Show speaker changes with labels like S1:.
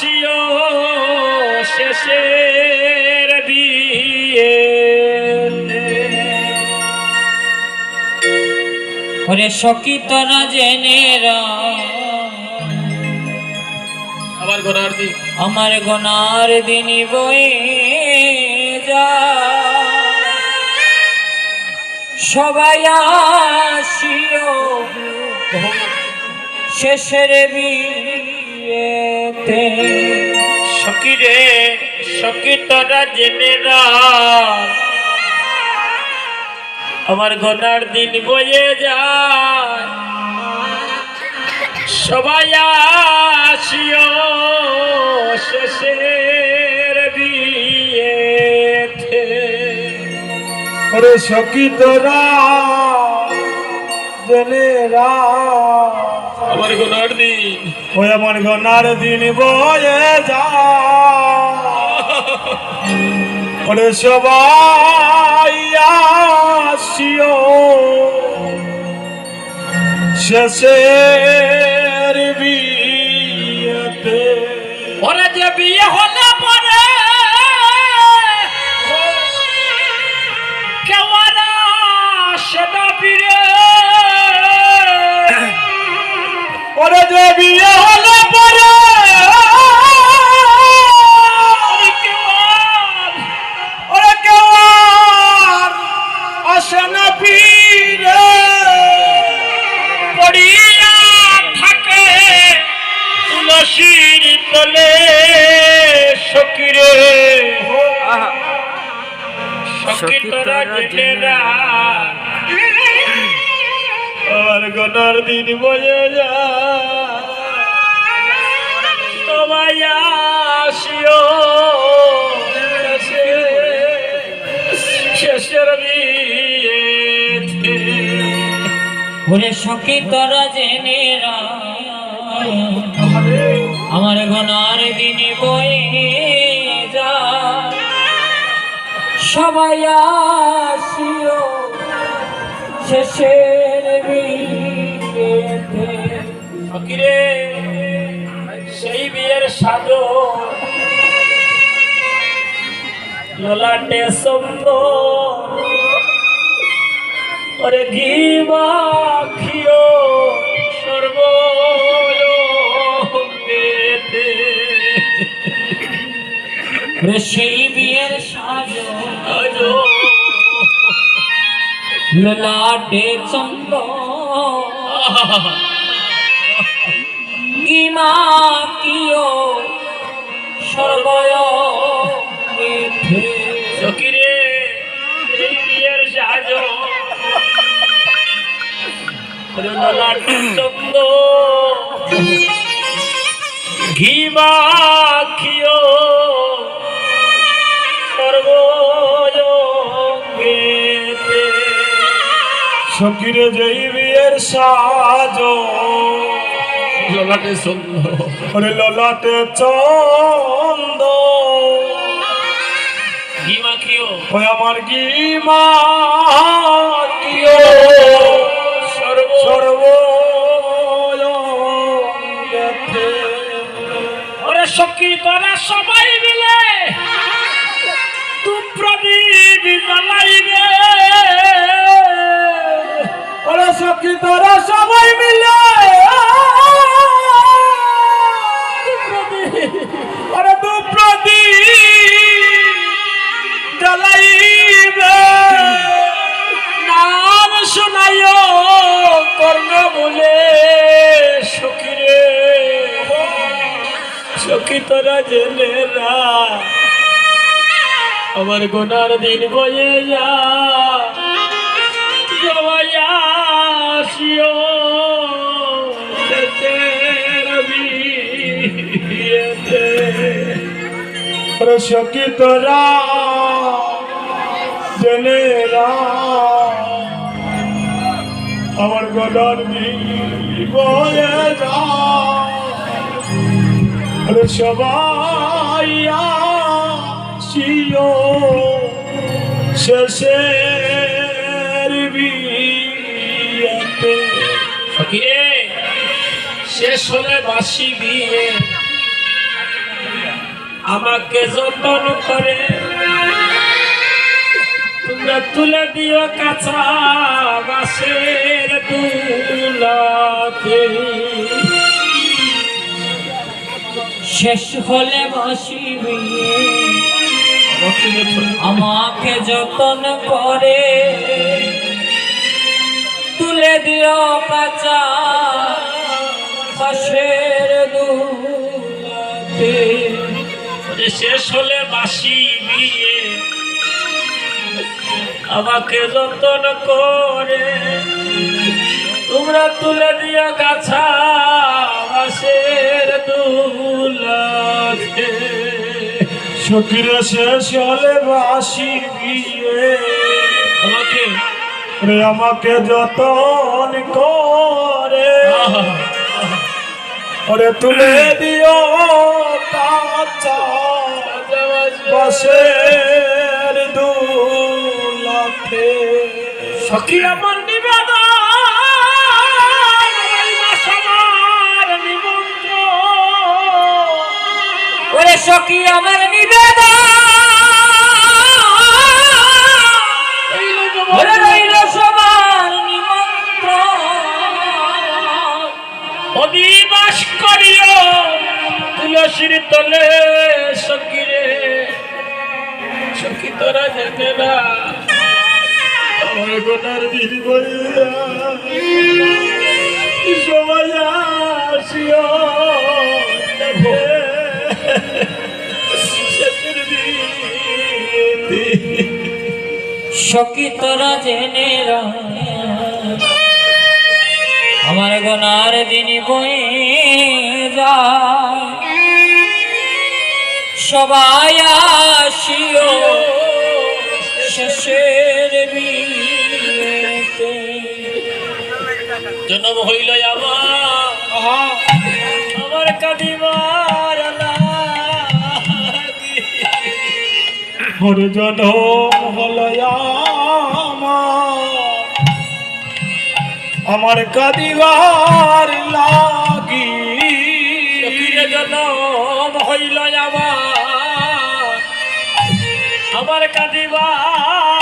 S1: আসিও শেষের বিয়ে।
S2: ওরে সখী তোরা জেনে রা
S1: আবার গোনার দিক
S2: আমার গোনার দিন বয়ে যা সবাই আসিও শেষের বিয়েতে
S1: সখী রে সখী তোরা জেনে আমার গোনার দিন বয়ে যায়। সবাই আসিও শেষের বিয়েতে।
S3: ওরে সখী তোরা জেনে রা
S1: আমার গোনার দিন
S3: ওই আমার গনার দিন বয়ে যা। শেষের
S1: আর
S3: গনার দিন বয়ে যা।
S1: সবাই আসিও। শেষের বিয়েতে
S2: ওরে সখী তোরা জেনে রা আমার গোনার দিন বয়ে সবাই আসিও শেষের বিয়েতে
S1: সেই বিয়ের সাজো ললাটে সুন্দর। ওরে ঘি
S2: সেই বিয়ের সাজো ললাটে চন্দ কিমা কিও সর্বয়
S1: ফকিরে সেই বিয়ের সাজো ওরে ললাটে সুন্দর ঘি
S3: সখীরে যেই বিয়ের সাজো।
S1: ললাটে সুন্দর
S3: ওরে ললাটে চন্দ।
S1: মাখিও।
S3: ওই আমার কি মা
S1: সর্ব
S3: সর্ব
S1: ওরে সখী তোরা সবাই মিলে তু প্রদীপ জ্বালাইবে।
S3: সখী তোরা সবাই মিলে। জ্বালাইবে।
S1: নাম শোনাইও কর্ণ বলে সখীরে। সখী তোরা জেলেরা আমার গোনার দিন বয়ে যা। আসিও
S3: সখী তোরা জেনেরা আমার গলার বয়ে যা। সবাই আসিও শেষের
S1: ফকিরে বাসি বিয়ে আমাকে যতন করে, তোমরা তুলে দিও কাঁচা বাসের
S2: শেষ হলে বাসিবি আমাকে যতন করে, তুলে দিও কাঁচা দুলাতে।
S1: শেষ হলে বাসি বিয়ে আমাকে যতন করে তোমরা তুলে দিও গাছা বাসের দুলাতে।
S3: সখীরে শেষ হলে বাসি বিয়ে
S1: আমাকে
S3: আমাকে যতন করে। ওরে তুলে দিও কাঁচা দুলাতে
S1: সখী আমার নিবেদন।
S2: সখী আমার নিবেদন।
S1: অধিবাস করিও তুলসীর তলে সকিরে সখী তোরা জেনে না
S3: আমার গোটার সবাই আসিও।
S2: সখী তোরা জেনে রাখ, আমার গোনার দিন বয়ে যায়। সবাই আসিও শেষের বিয়েতে।
S1: জন্ম হইল আমার আমার কাঁদিবার।
S3: হর জনম আমার কাদিবার লাগি।
S1: জনম হইল আমার। আমার কাঁদিবার